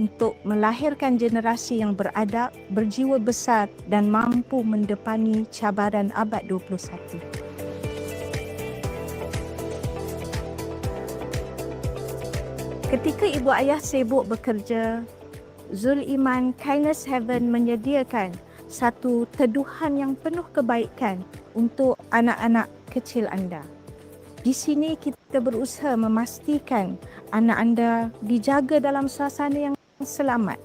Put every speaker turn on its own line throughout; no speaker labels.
untuk melahirkan generasi yang beradab, berjiwa besar dan mampu mendepani cabaran abad 21. Ketika ibu ayah sibuk bekerja, Zul Iman Kindness Heaven menyediakan satu teduhan yang penuh kebaikan untuk anak-anak kecil anda. Di sini kita berusaha memastikan anak anda dijaga dalam suasana yang selamat,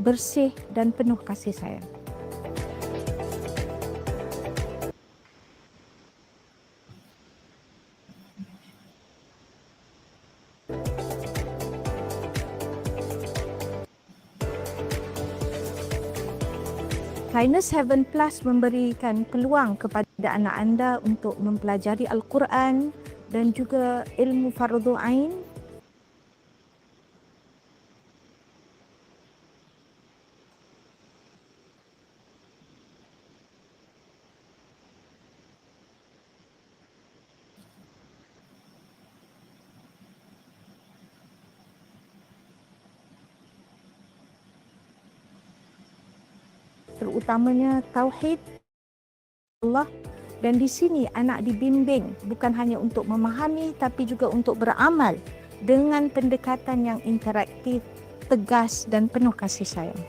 bersih dan penuh kasih sayang. Kindness Heaven Plus memberikan peluang kepada anak anda untuk mempelajari Al-Quran, dan juga ilmu fardu ain terutamanya tauhid Allah dan di sini anak dibimbing bukan hanya untuk memahami tapi juga untuk beramal dengan pendekatan yang interaktif, tegas dan penuh kasih sayang.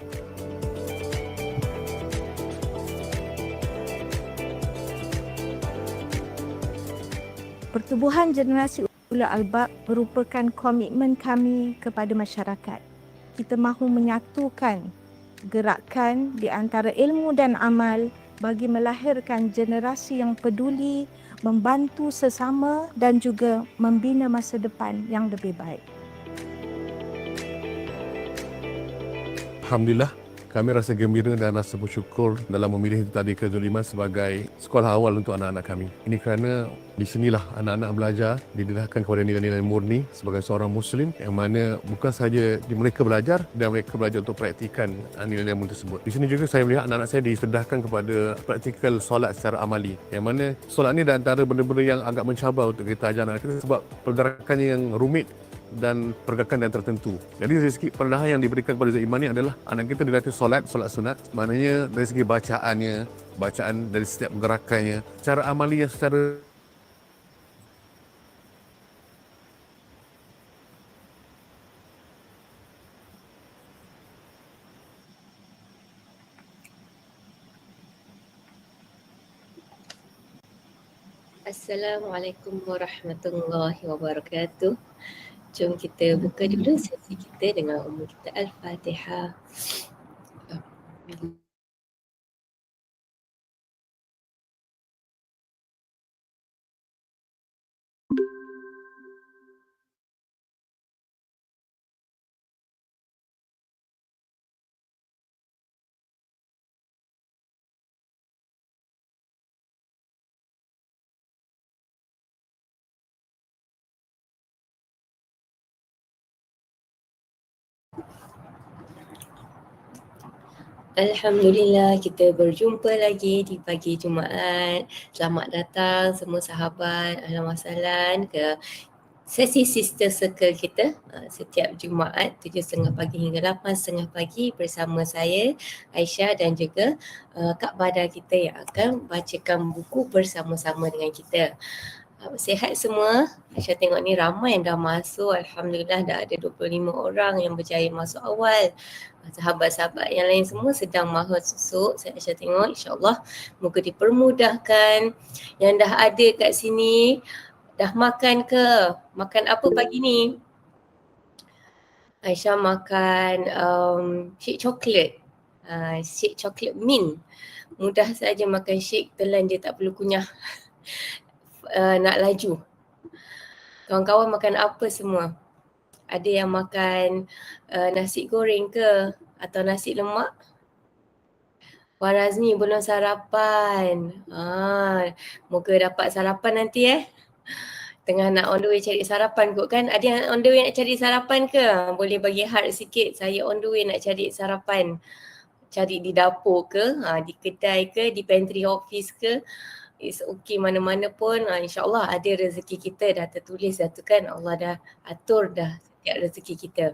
Pertubuhan generasi Ula Albab merupakan komitmen kami kepada masyarakat. Kita mahu menyatukan gerakan di antara ilmu dan amal bagi melahirkan generasi yang peduli, membantu sesama dan juga membina masa depan yang lebih baik.
Alhamdulillah kami rasa gembira dan rasa bersyukur dalam memilih tadi ke Zuliman sebagai sekolah awal untuk anak-anak kami. Ini kerana di sinilah anak-anak belajar didedahkan kepada nilai-nilai murni sebagai seorang Muslim yang mana bukan sahaja mereka belajar dan mereka belajar untuk praktikan nilai-nilai murni tersebut. Di sini juga saya melihat anak-anak saya disedahkan kepada praktikal solat secara amali. Yang mana solat ini antara benda-benda yang agak mencabar untuk kita ajar anak kita sebab pergerakannya yang rumit dan pergerakan yang tertentu. Jadi dari segi perendahan yang diberikan kepada Zaid Iman adalah anak kita dilatih solat, solat sunat. Maknanya dari segi bacaannya, bacaan dari setiap pergerakannya, cara amali yang secara
Assalamualaikum warahmatullahi wabarakatuh. Jom kita buka dulu sesi kita dengan umur kita Al-Fatihah. Alhamdulillah kita berjumpa lagi di pagi Jumaat. Selamat datang semua sahabat Wasalan ke sesi Sister Circle kita uh, setiap Jumaat 7.30 pagi hingga 8.30 pagi bersama saya Aisyah dan juga uh, Kak Badar kita yang akan bacakan buku bersama-sama dengan kita. Uh, sihat semua. Aisyah tengok ni ramai yang dah masuk. Alhamdulillah dah ada 25 orang yang berjaya masuk awal sahabat-sahabat yang lain semua sedang mahu susuk saya Aisyah tengok insyaAllah moga dipermudahkan. Yang dah ada kat sini dah makan ke? Makan apa pagi ni? Aisyah makan um, shake coklat uh, shake coklat mint. Mudah saja makan shake telan dia tak perlu kunyah. Uh, nak laju. Kawan-kawan makan apa semua ada yang makan uh, nasi goreng ke atau nasi lemak? Puan Razmi belum sarapan. Ha, moga dapat sarapan nanti eh. Tengah nak on the way cari sarapan kot kan. Ada yang on the way nak cari sarapan ke? Boleh bagi heart sikit. Saya on the way nak cari sarapan. Cari di dapur ke, ha, di kedai ke, di pantry office ke. It's okay mana-mana pun. Ha, InsyaAllah ada rezeki kita dah tertulis dah tu kan. Allah dah atur dah setiap rezeki kita.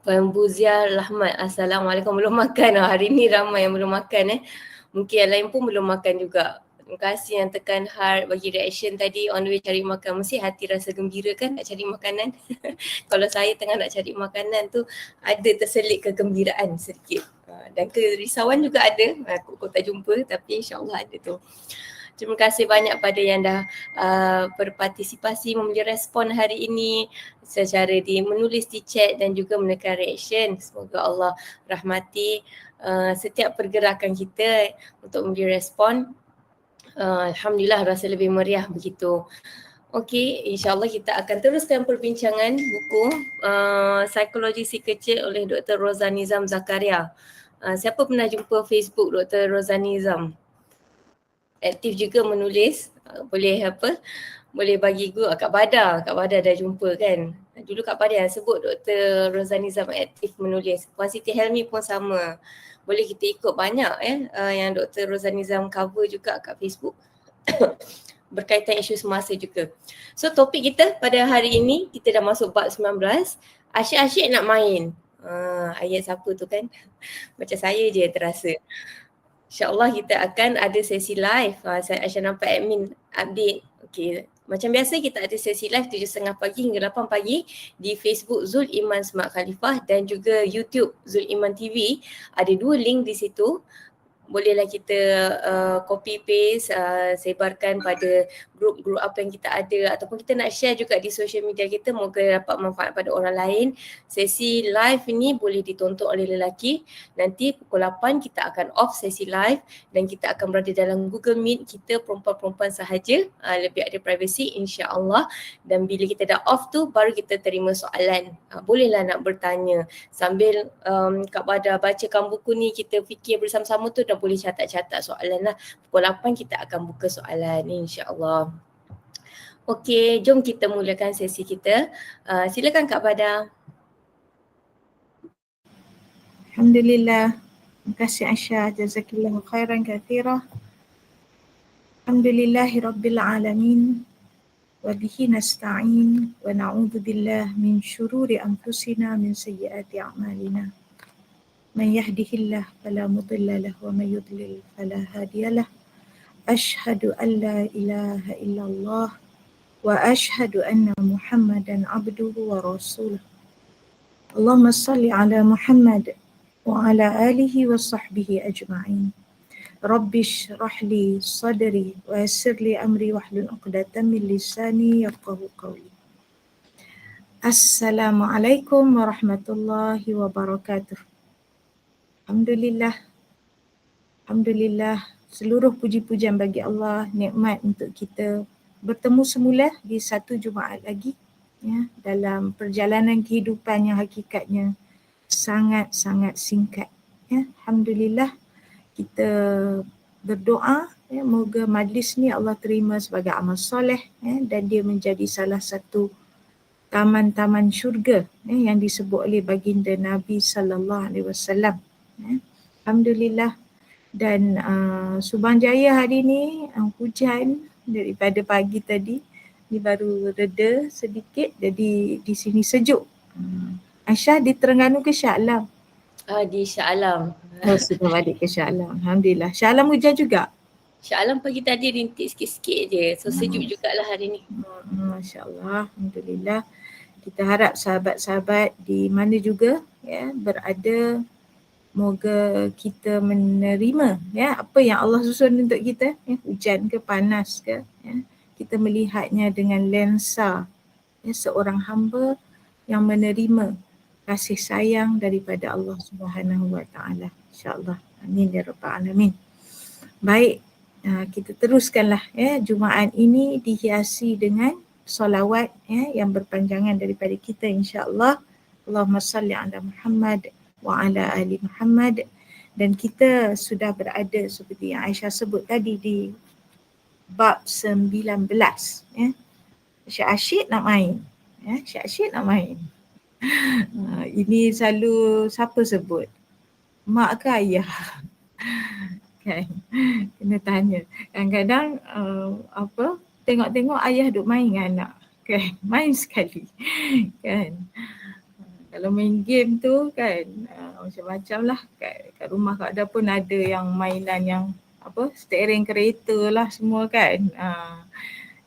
Puan Buzia Rahmat. Assalamualaikum. Belum makan. Oh, hari ni ramai yang belum makan eh. Mungkin yang lain pun belum makan juga. Terima kasih yang tekan heart bagi reaction tadi on the way cari makan. Mesti hati rasa gembira kan nak cari makanan. Kalau saya tengah nak cari makanan tu ada terselit kegembiraan sedikit. Ha, dan kerisauan juga ada. Aku kau tak jumpa tapi insyaAllah ada tu. Terima kasih banyak pada yang dah uh, berpartisipasi memberi respon hari ini secara di menulis di chat dan juga menekan reaction. Semoga Allah rahmati uh, setiap pergerakan kita untuk memberi respon. Uh, Alhamdulillah rasa lebih meriah begitu. Okey, insyaAllah kita akan teruskan perbincangan buku uh, Psikologi Si Kecil oleh Dr. Rozani Zam Zakaria. Uh, siapa pernah jumpa Facebook Dr. Rozani Zam? Aktif juga menulis uh, boleh apa boleh bagi guru Kak Badar, Kak Badar dah jumpa kan. Dulu Kak Badar yang sebut Dr. Rozani Zaman aktif menulis. Puan Siti Helmi pun sama. Boleh kita ikut banyak eh uh, yang Dr. Rozani Zaman cover juga kat Facebook. Berkaitan isu semasa juga. So topik kita pada hari ini kita dah masuk bab 19. Asyik-asyik nak main. Uh, ayat siapa tu kan? Macam saya je terasa. InsyaAllah kita akan ada sesi live. Uh, saya Aisyah nampak admin update. Okay. Macam biasa kita ada sesi live 7.30 pagi hingga 8 pagi di Facebook Zul Iman Smart Khalifah dan juga YouTube Zul Iman TV. Ada dua link di situ bolehlah kita uh, copy paste uh, sebarkan pada grup-grup apa yang kita ada ataupun kita nak share juga di social media kita moga dapat manfaat pada orang lain. Sesi live ini boleh ditonton oleh lelaki. Nanti pukul 8 kita akan off sesi live dan kita akan berada dalam Google Meet kita perempuan-perempuan sahaja uh, lebih ada privacy insya-Allah dan bila kita dah off tu baru kita terima soalan. Uh, bolehlah nak bertanya sambil um, Kak Bada bacakan buku ni kita fikir bersama-sama tu dah boleh catat-catat soalan lah. Pukul 8 kita akan buka soalan insyaAllah. Okey, jom kita mulakan sesi kita. Uh, silakan Kak Bada.
Alhamdulillah. Terima kasih Aisyah. Jazakillahu khairan kathira. Alhamdulillahi Rabbil Alamin. Wa bihi nasta'in wa na'udhu billah min syururi anfusina min sayyiati a'malina. من يهده الله فلا مضل له ومن يضلل فلا هادي له. أشهد أن لا إله إلا الله وأشهد أن محمدا عبده ورسوله. اللهم صل على محمد وعلى آله وصحبه أجمعين. رب اشرح لي صدري ويسر لي أمري واحلل عقدة من لساني يفقه قولي. السلام عليكم ورحمة الله وبركاته. Alhamdulillah. Alhamdulillah. Seluruh puji-pujian bagi Allah, nikmat untuk kita bertemu semula di satu Jumaat lagi ya dalam perjalanan kehidupan yang hakikatnya sangat-sangat singkat ya alhamdulillah kita berdoa ya moga majlis ni Allah terima sebagai amal soleh ya dan dia menjadi salah satu taman-taman syurga ya, yang disebut oleh baginda Nabi sallallahu alaihi wasallam Eh. Alhamdulillah dan uh, Subang Jaya hari ni uh, hujan daripada pagi tadi ni baru reda sedikit jadi di sini sejuk. Hmm. Aisyah di Terengganu ke Shah Alam?
Uh, di Shah Alam.
Oh sudah balik ke Shah Alam. Alhamdulillah. Shah Alam hujan juga?
Shah Alam pagi tadi rintik sikit-sikit je. So sejuk hmm. jugalah hari ni.
Hmm, Masya Allah. Alhamdulillah. Kita harap sahabat-sahabat di mana juga ya berada Moga kita menerima ya apa yang Allah susun untuk kita ya hujan ke panas ke ya. Kita melihatnya dengan lensa ya seorang hamba yang menerima kasih sayang daripada Allah Subhanahu wa taala. Insyaallah. Amin ya rabbal alamin. Baik uh, kita teruskanlah ya. Jumaat ini dihiasi dengan solawat ya yang berpanjangan daripada kita insyaallah. Allahumma salli ala Muhammad wa ala ali Muhammad dan kita sudah berada seperti yang Aisyah sebut tadi di bab 19 ya. Syekh Asyik nak main. Ya, Syekh Asyik nak main. Uh, ini selalu siapa sebut? Mak ke ayah? kan? Kena tanya. Kadang-kadang uh, apa tengok-tengok ayah duk main dengan anak. Kan? Main sekali. kan? Kalau main game tu kan uh, macam-macam lah kat, kat rumah kat ada pun ada yang mainan yang apa steering kereta lah semua kan. Uh,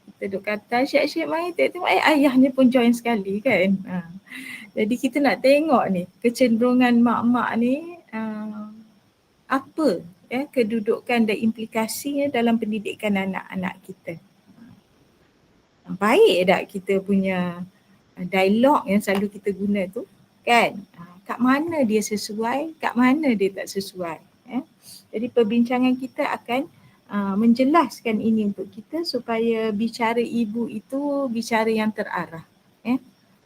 kita duduk kata asyik-asyik main tengok eh ayahnya pun join sekali kan. Uh, jadi kita nak tengok ni kecenderungan mak-mak ni uh, apa ya kedudukan dan implikasinya dalam pendidikan anak-anak kita. Baik tak kita punya dialog yang selalu kita guna tu kan kat mana dia sesuai, kat mana dia tak sesuai. Ya. Jadi perbincangan kita akan uh, menjelaskan ini untuk kita supaya bicara ibu itu bicara yang terarah. Ya.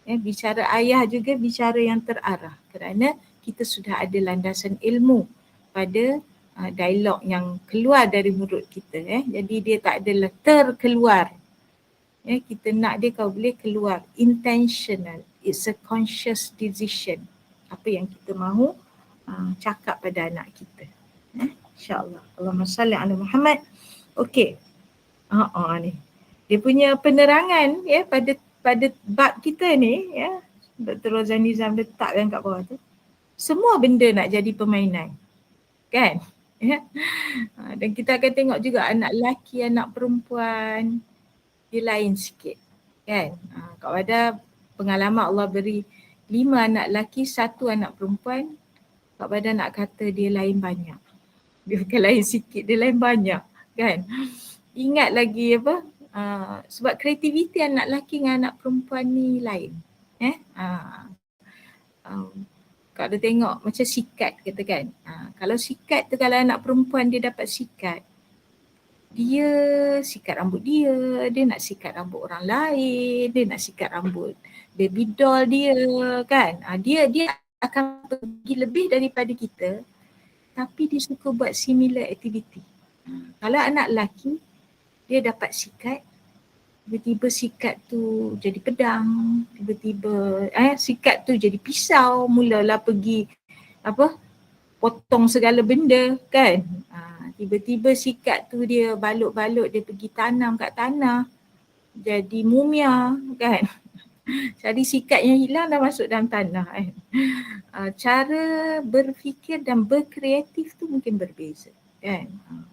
Ya, bicara ayah juga bicara yang terarah kerana kita sudah ada landasan ilmu pada uh, dialog yang keluar dari mulut kita. Eh. Jadi dia tak adalah terkeluar. Ya, kita nak dia kau boleh keluar intentional. It's a conscious decision apa yang kita mahu uh, cakap pada anak kita. Eh? InsyaAllah. Allahumma salli ala Muhammad. Okey. Uh, uh, ni. Dia punya penerangan ya pada pada bab kita ni ya Dr. Rozan Nizam letakkan kat bawah tu. Semua benda nak jadi permainan. Kan? Ya. Dan kita akan tengok juga anak lelaki, anak perempuan dia lain sikit. Kan? Uh, kat pada pengalaman Allah beri lima anak lelaki, satu anak perempuan, Kak Badan nak kata dia lain banyak. Dia bukan lain sikit, dia lain banyak kan. Ingat lagi apa, uh, sebab kreativiti anak lelaki dengan anak perempuan ni lain. Eh? Uh, um, Kak ada tengok macam sikat kata kan. Uh, kalau sikat tu kalau anak perempuan dia dapat sikat, dia sikat rambut dia, dia nak sikat rambut orang lain, dia nak sikat rambut baby doll dia kan. Ha, dia dia akan pergi lebih daripada kita tapi dia suka buat similar activity. Kalau anak lelaki dia dapat sikat tiba-tiba sikat tu jadi pedang, tiba-tiba eh sikat tu jadi pisau, mulalah pergi apa potong segala benda kan. Ha, tiba-tiba sikat tu dia balut-balut dia pergi tanam kat tanah jadi mumia kan. Jadi sikat yang hilang dah masuk dalam tanah kan. Uh, cara berfikir dan berkreatif tu mungkin berbeza kan. Uh,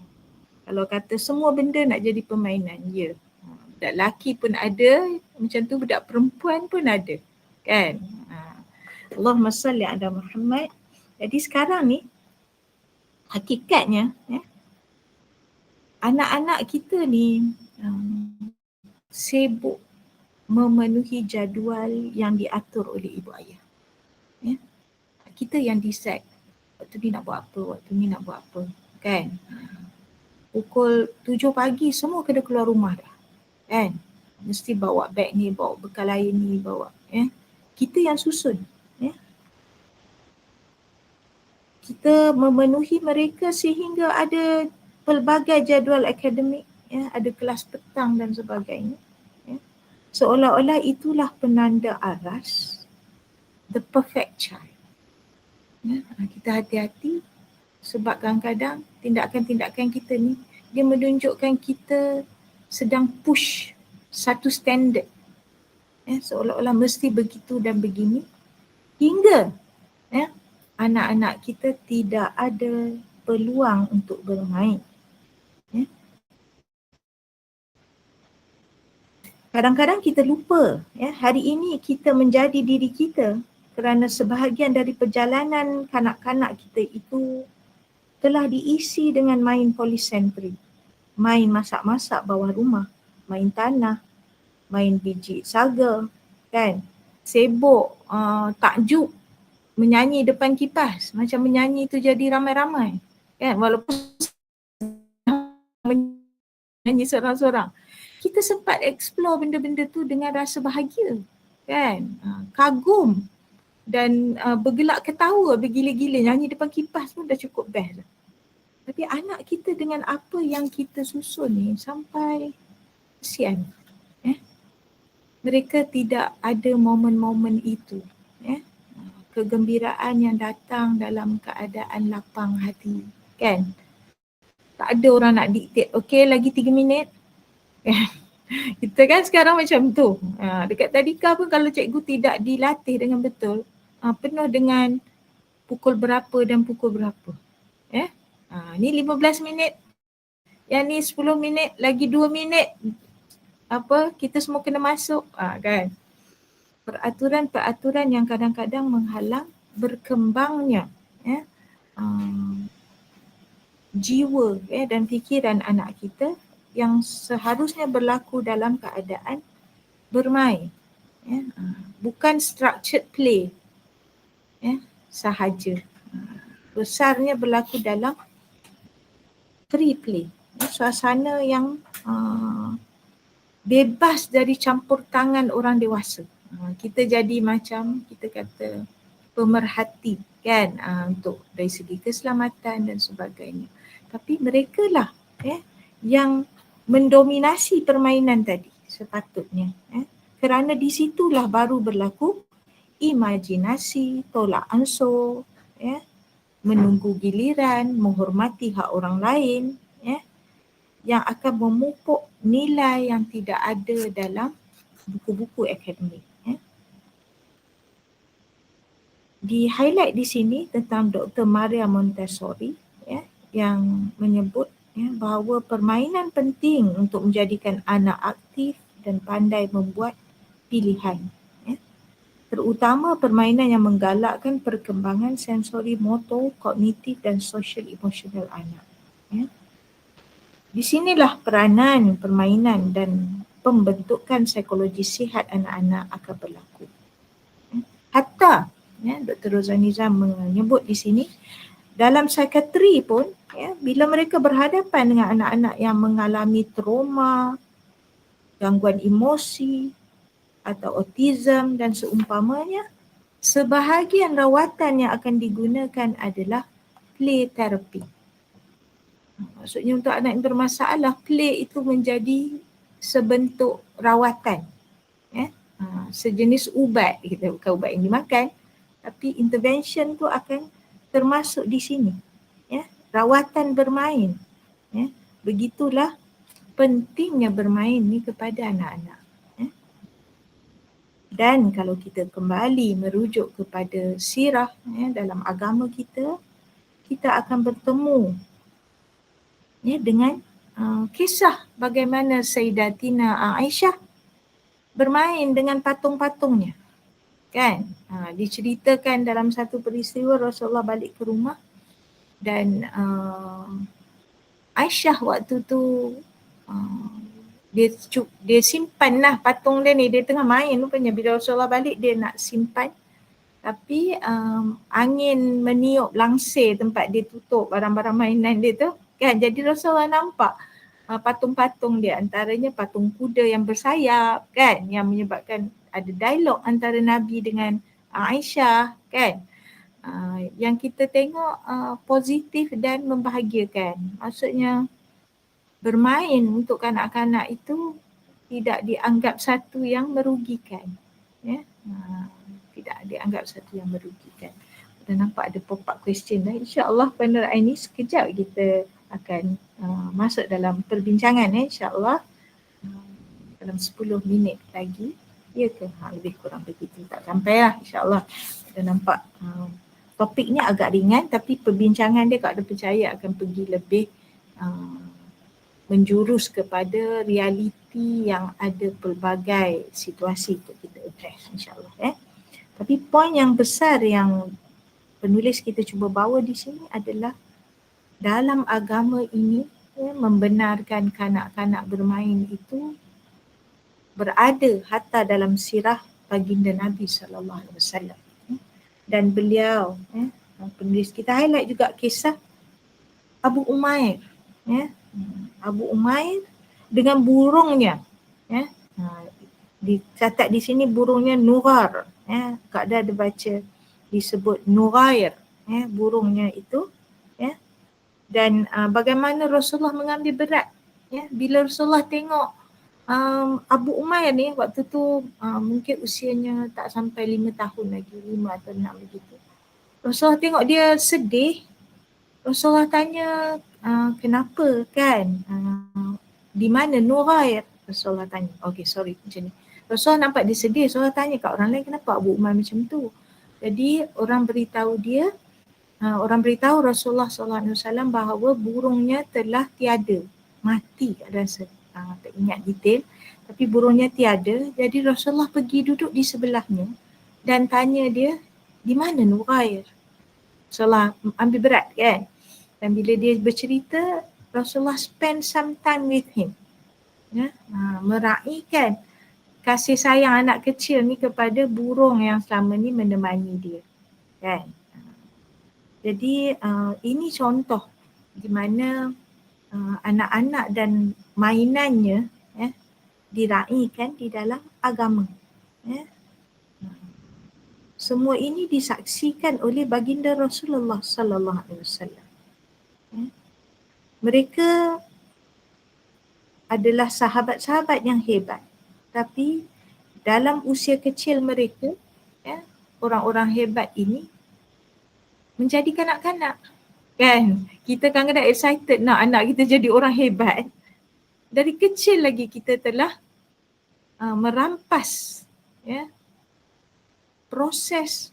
kalau kata semua benda nak jadi permainan, ya. Uh, budak lelaki pun ada, macam tu budak perempuan pun ada kan. Allahumma salli ala Muhammad. Jadi sekarang ni hakikatnya ya, anak-anak kita ni um, sibuk memenuhi jadual yang diatur oleh ibu ayah. Ya. Kita yang decide waktu ni nak buat apa, waktu ni nak buat apa. Kan? Pukul tujuh pagi semua kena keluar rumah dah. Kan? Mesti bawa beg ni, bawa bekal lain ni, bawa. Ya. Kita yang susun. Ya. Kita memenuhi mereka sehingga ada pelbagai jadual akademik. Ya. Ada kelas petang dan sebagainya seolah-olah itulah penanda aras the perfect child. Ya, ha, kita hati-hati sebab kadang-kadang tindakan-tindakan kita ni dia menunjukkan kita sedang push satu standard. Ya, seolah-olah mesti begitu dan begini hingga ya, anak-anak kita tidak ada peluang untuk bermain. kadang-kadang kita lupa ya. Hari ini kita menjadi diri kita kerana sebahagian dari perjalanan kanak-kanak kita itu telah diisi dengan main polisentri. Main masak-masak bawah rumah main tanah main biji saga kan? Sibuk uh, takjub menyanyi depan kipas. Macam menyanyi tu jadi ramai-ramai. Kan? Walaupun menyanyi seorang-seorang. Kita sempat explore benda-benda tu dengan rasa bahagia. Kan? Uh, kagum. Dan uh, bergelak ketawa bergila-gila. Nyanyi depan kipas pun dah cukup best. Tapi anak kita dengan apa yang kita susun ni sampai kesian. Eh? Mereka tidak ada momen-momen itu kegembiraan yang datang dalam keadaan lapang hati kan tak ada orang nak diktat okey lagi tiga minit kita kan sekarang macam tu. Ha, dekat tadika pun kalau cikgu tidak dilatih dengan betul, uh, penuh dengan pukul berapa dan pukul berapa. Eh? Uh, ni 15 minit. Yang ni 10 minit, lagi 2 minit apa kita semua kena masuk uh, kan. Peraturan-peraturan yang kadang-kadang menghalang berkembangnya eh, um, jiwa eh, dan fikiran anak kita yang seharusnya berlaku dalam keadaan bermain. Eh, uh, bukan structured play eh, sahaja. Uh, besarnya berlaku dalam free play. Eh, suasana yang uh, bebas dari campur tangan orang dewasa. Uh, kita jadi macam kita kata pemerhati kan uh, untuk dari segi keselamatan dan sebagainya. Tapi mereka lah eh, yang mendominasi permainan tadi sepatutnya. Eh. Kerana di situlah baru berlaku imajinasi, tolak ansur, eh, menunggu giliran, menghormati hak orang lain eh, yang akan memupuk nilai yang tidak ada dalam buku-buku akademik. Di highlight di sini tentang Dr. Maria Montessori ya, yang menyebut ya, bahawa permainan penting untuk menjadikan anak aktif dan pandai membuat pilihan. Ya. Terutama permainan yang menggalakkan perkembangan sensori motor, kognitif dan social emosional anak. Ya. Di sinilah peranan permainan dan pembentukan psikologi sihat anak-anak akan berlaku. Ya. Hatta ya, Dr. Rozaniza menyebut di sini dalam psikiatri pun ya, bila mereka berhadapan dengan anak-anak yang mengalami trauma, gangguan emosi atau autism dan seumpamanya, sebahagian rawatan yang akan digunakan adalah play therapy. Maksudnya untuk anak yang bermasalah, play itu menjadi sebentuk rawatan. Ya? Ha, sejenis ubat, kita bukan ubat yang dimakan, tapi intervention tu akan termasuk di sini ya. Rawatan bermain ya. Begitulah pentingnya bermain ni kepada anak-anak ya. dan kalau kita kembali merujuk kepada sirah ya dalam agama kita kita akan bertemu ya dengan uh, kisah bagaimana Sayyidatina Aisyah bermain dengan patung-patungnya kan? Ha, diceritakan dalam satu peristiwa Rasulullah balik ke rumah dan uh, Aisyah waktu tu uh, dia dia simpan lah patung dia ni. Dia tengah main rupanya. Bila Rasulullah balik dia nak simpan. Tapi um, angin meniup langsir tempat dia tutup barang-barang mainan dia tu kan? Jadi Rasulullah nampak uh, patung-patung dia. Antaranya patung kuda yang bersayap kan? Yang menyebabkan ada dialog antara Nabi dengan uh, Aisyah kan? Uh, yang kita tengok uh, positif dan membahagiakan. Maksudnya bermain untuk kanak-kanak itu tidak dianggap satu yang merugikan ya? Uh, tidak dianggap satu yang merugikan. Dan nampak ada pop up question dah insyaallah ini sekejap kita akan uh, masuk dalam perbincangan ya insyaallah. Uh, dalam 10 minit lagi Ya ke? Ha, lebih kurang begitu. Tak sampai lah insyaAllah. Kita nampak uh, topiknya agak ringan tapi perbincangan dia kalau percaya akan pergi lebih uh, menjurus kepada realiti yang ada pelbagai situasi untuk kita address insyaAllah. Eh. Tapi poin yang besar yang penulis kita cuba bawa di sini adalah dalam agama ini ya, membenarkan kanak-kanak bermain itu berada hatta dalam sirah baginda Nabi sallallahu alaihi wasallam. Dan beliau eh penulis kita highlight juga kisah Abu Umair ya. Abu Umair dengan burungnya ya. Ha, dicatat di sini burungnya Nurar ya. Kak ada ada baca disebut Nurair ya burungnya itu ya. Dan uh, bagaimana Rasulullah mengambil berat ya bila Rasulullah tengok um, Abu Umair ni waktu tu uh, mungkin usianya tak sampai lima tahun lagi, lima atau enam begitu. Rasulullah tengok dia sedih. Rasulullah tanya uh, kenapa kan? Uh, di mana Nurair? Rasulullah tanya. Okay sorry macam ni. Rasulullah nampak dia sedih. Rasulullah tanya kat orang lain kenapa Abu Umair macam tu? Jadi orang beritahu dia, uh, orang beritahu Rasulullah SAW bahawa burungnya telah tiada, mati kat rasa. Uh, tak ingat detail. Tapi burungnya tiada. Jadi Rasulullah pergi duduk di sebelahnya dan tanya dia, di mana Nurair? Rasulullah ambil berat kan? Dan bila dia bercerita, Rasulullah spend some time with him. Ya, uh, meraihkan kasih sayang anak kecil ni kepada burung yang selama ni menemani dia. Kan? Jadi uh, ini contoh di mana uh, anak-anak dan mainannya eh, diraihkan di dalam agama. Eh. Semua ini disaksikan oleh baginda Rasulullah sallallahu alaihi wasallam. Eh. Mereka adalah sahabat-sahabat yang hebat tapi dalam usia kecil mereka ya orang-orang hebat ini menjadi kanak-kanak kan? Kita kadang-kadang excited nak anak kita jadi orang hebat. Dari kecil lagi kita telah uh, merampas ya proses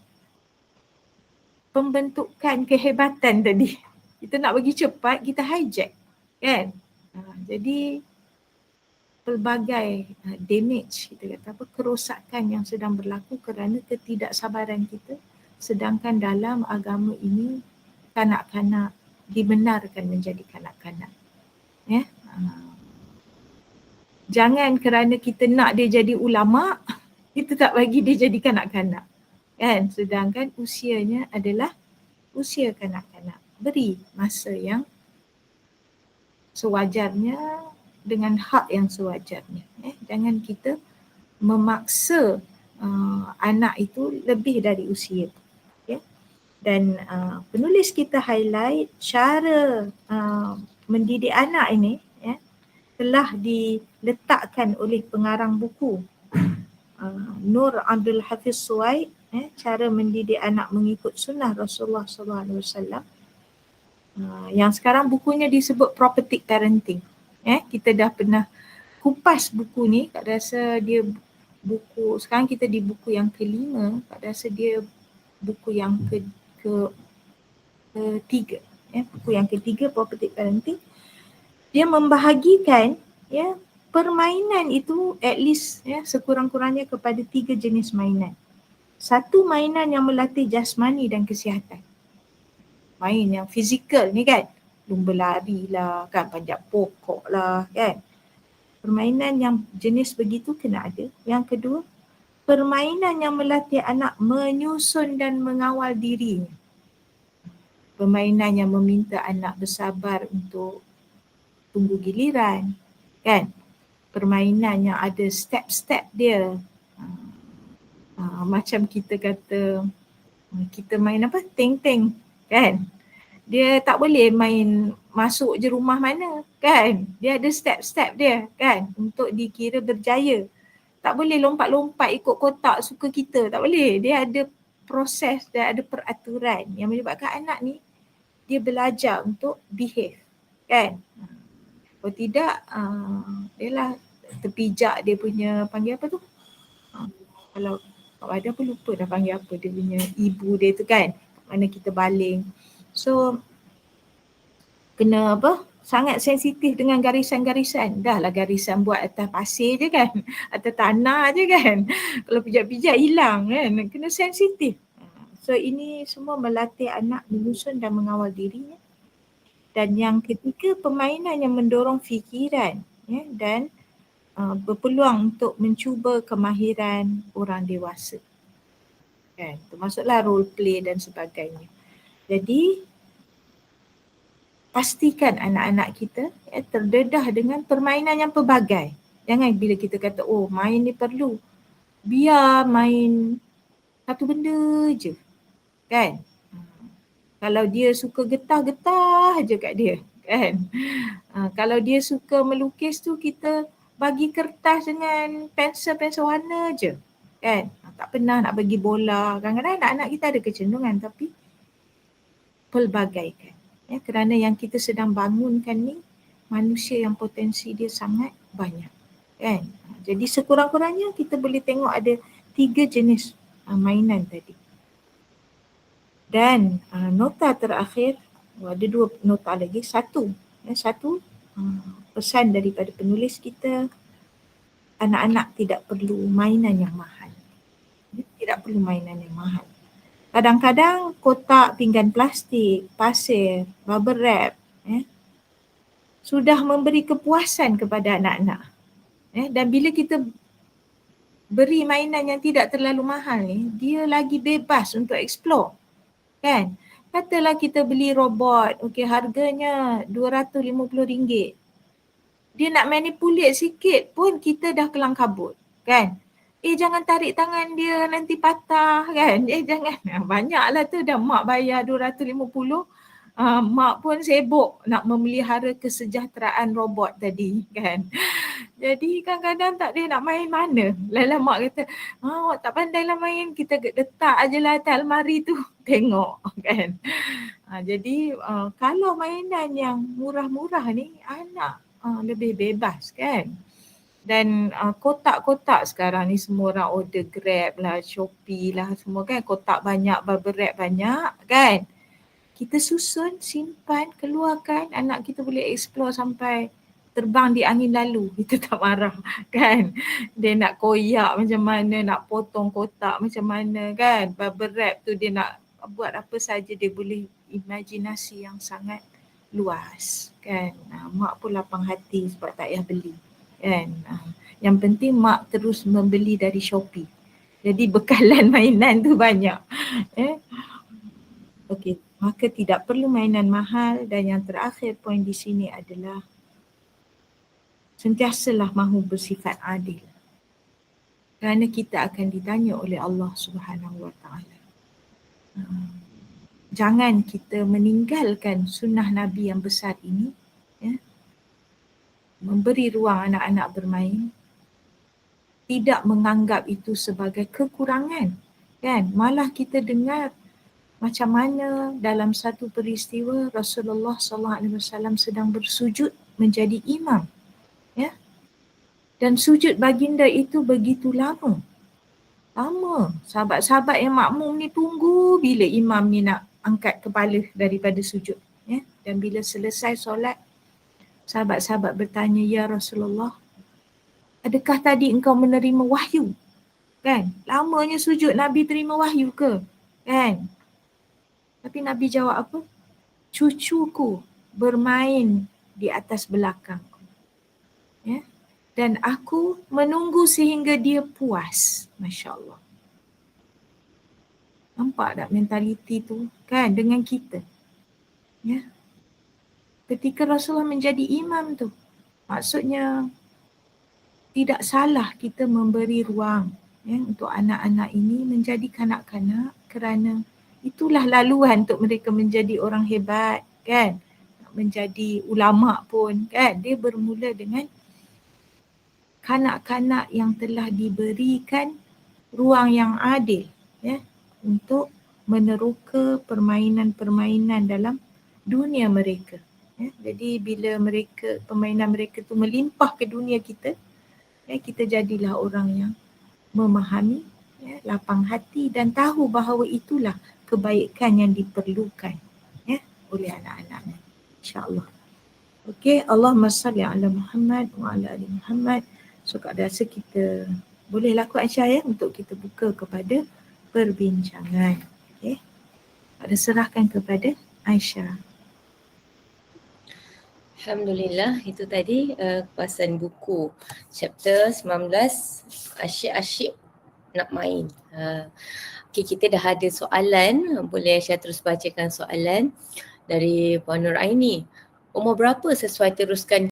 pembentukan kehebatan tadi. Kita nak bagi cepat kita hijack kan? Uh, jadi pelbagai uh, damage kita kata apa kerosakan yang sedang berlaku kerana ketidaksabaran kita sedangkan dalam agama ini kanak-kanak dibenarkan menjadi kanak-kanak. Ya? Uh, jangan kerana kita nak dia jadi ulama kita tak bagi dia jadi kanak-kanak. Kan? Sedangkan usianya adalah usia kanak-kanak. Beri masa yang sewajarnya dengan hak yang sewajarnya. Eh, jangan kita memaksa uh, anak itu lebih dari usia. Dan uh, penulis kita highlight cara uh, mendidik anak ini ya, telah diletakkan oleh pengarang buku uh, Nur Abdul Hafiz Suwaid eh, cara mendidik anak mengikut sunnah Rasulullah SAW. Uh, yang sekarang bukunya disebut Prophetic Parenting eh kita dah pernah kupas buku ni Kak rasa dia buku sekarang kita di buku yang kelima Kak rasa dia buku yang ke ketiga eh buku yang ketiga property parenting. Dia membahagikan ya permainan itu at least ya sekurang-kurangnya kepada tiga jenis mainan. Satu mainan yang melatih jasmani dan kesihatan. Main yang fizikal ni kan? Lumba lari lah kan? Panjat pokok lah kan? Permainan yang jenis begitu kena ada. Yang kedua permainan yang melatih anak menyusun dan mengawal dirinya permainan yang meminta anak bersabar untuk tunggu giliran kan? Permainan yang ada step-step dia. Uh, macam kita kata kita main apa? Teng-teng kan? Dia tak boleh main masuk je rumah mana kan? Dia ada step-step dia kan? Untuk dikira berjaya tak boleh lompat-lompat ikut kotak suka kita tak boleh. Dia ada proses dan ada peraturan yang menyebabkan anak ni dia belajar untuk behave kan? Kalau tidak uh, dia lah terpijak dia punya panggil apa tu? Uh, kalau Wada pun lupa dah panggil apa dia punya ibu dia tu kan? Mana kita baling. So kena apa? Sangat sensitif dengan garisan-garisan. Dah lah garisan buat atas pasir je kan. Atas tanah je kan. Kalau pijak-pijak hilang kan. Kena sensitif. So ini semua melatih anak menyusun dan mengawal dirinya. Dan yang ketiga permainan yang mendorong fikiran ya, dan uh, berpeluang untuk mencuba kemahiran orang dewasa. Kan? Termasuklah role play dan sebagainya. Jadi pastikan anak-anak kita ya, terdedah dengan permainan yang pelbagai. Jangan bila kita kata oh main ni perlu. Biar main satu benda je. Kan? Kalau dia suka getah-getah je kat dia. Kan? Ha, kalau dia suka melukis tu kita bagi kertas dengan pensel-pensel warna je. Kan? Ha, tak pernah nak bagi bola. Kadang-kadang anak-anak kita ada kecenderungan tapi pelbagaikan. Ya, kerana yang kita sedang bangunkan ni manusia yang potensi dia sangat banyak. Kan? Jadi sekurang-kurangnya kita boleh tengok ada tiga jenis uh, mainan tadi. Dan uh, nota terakhir, oh, ada dua nota lagi. Satu, ya, satu uh, pesan daripada penulis kita, anak-anak tidak perlu mainan yang mahal. Tidak perlu mainan yang mahal. Kadang-kadang kotak pinggan plastik, pasir, bubble wrap eh, sudah memberi kepuasan kepada anak-anak. Eh, dan bila kita beri mainan yang tidak terlalu mahal ni, dia lagi bebas untuk explore. Kan? Katalah kita beli robot, okey harganya RM250. Dia nak manipulate sikit pun kita dah kelang kabut. Kan? Eh jangan tarik tangan dia nanti patah kan. Eh jangan. Banyaklah tu dah mak bayar RM250 uh, mak pun sibuk nak memelihara kesejahteraan robot tadi kan. Jadi kadang-kadang tak dia nak main mana. Lala mak kata, oh, tak pandai lah main, kita letak aje lah atas almari tu. Tengok kan. Uh, jadi uh, kalau mainan yang murah-murah ni anak uh, lebih bebas kan. Dan uh, kotak-kotak sekarang ni semua orang order Grab lah, Shopee lah semua kan. Kotak banyak, bubble wrap banyak kan kita susun, simpan, keluarkan, anak kita boleh explore sampai terbang di angin lalu, kita tak marah kan. Dia nak koyak macam mana, nak potong kotak macam mana kan. Bubble wrap tu dia nak buat apa saja dia boleh imajinasi yang sangat luas kan. Mak pun lapang hati sebab tak payah beli kan. Nah, yang penting mak terus membeli dari Shopee. Jadi bekalan mainan tu banyak. Eh? Okay, maka tidak perlu mainan mahal dan yang terakhir poin di sini adalah sentiasalah mahu bersifat adil. Kerana kita akan ditanya oleh Allah Subhanahu Wa Taala. Hmm. Jangan kita meninggalkan sunnah Nabi yang besar ini, memberi ruang anak-anak bermain, tidak menganggap itu sebagai kekurangan, kan? Malah kita dengar macam mana dalam satu peristiwa Rasulullah SAW sedang bersujud menjadi imam. Ya. Dan sujud baginda itu begitu lama. Lama. Sahabat-sahabat yang makmum ni tunggu bila imam ni nak angkat kepala daripada sujud. Ya. Dan bila selesai solat, sahabat-sahabat bertanya, Ya Rasulullah, adakah tadi engkau menerima wahyu? Kan? Lamanya sujud Nabi terima wahyu ke? Kan? Tapi Nabi jawab apa? Cucuku bermain di atas belakangku. Ya? Dan aku menunggu sehingga dia puas. Masya Allah. Nampak tak mentaliti tu kan dengan kita? Ya. Ketika Rasulullah menjadi imam tu, maksudnya tidak salah kita memberi ruang ya, untuk anak-anak ini menjadi kanak-kanak kerana itulah laluan untuk mereka menjadi orang hebat kan? Menjadi ulama pun kan? Dia bermula dengan kanak-kanak yang telah diberikan ruang yang adil ya untuk meneroka permainan-permainan dalam dunia mereka ya. Jadi bila mereka permainan mereka tu melimpah ke dunia kita ya kita jadilah orang yang memahami ya, lapang hati dan tahu bahawa itulah kebaikan yang diperlukan ya oleh anak-anak. Insyaallah. Okey Allahumma salli ala Muhammad wa ala ali Muhammad. So kad rasa kita boleh lakukan ya untuk kita buka kepada perbincangan. Okey. Ada serahkan kepada Aisyah
Alhamdulillah itu tadi uh, kupasan buku chapter 19 asyik-asyik nak main. Uh, Okay, kita dah ada soalan. Boleh saya terus bacakan soalan dari Puan Nur Aini. Umur berapa sesuai teruskan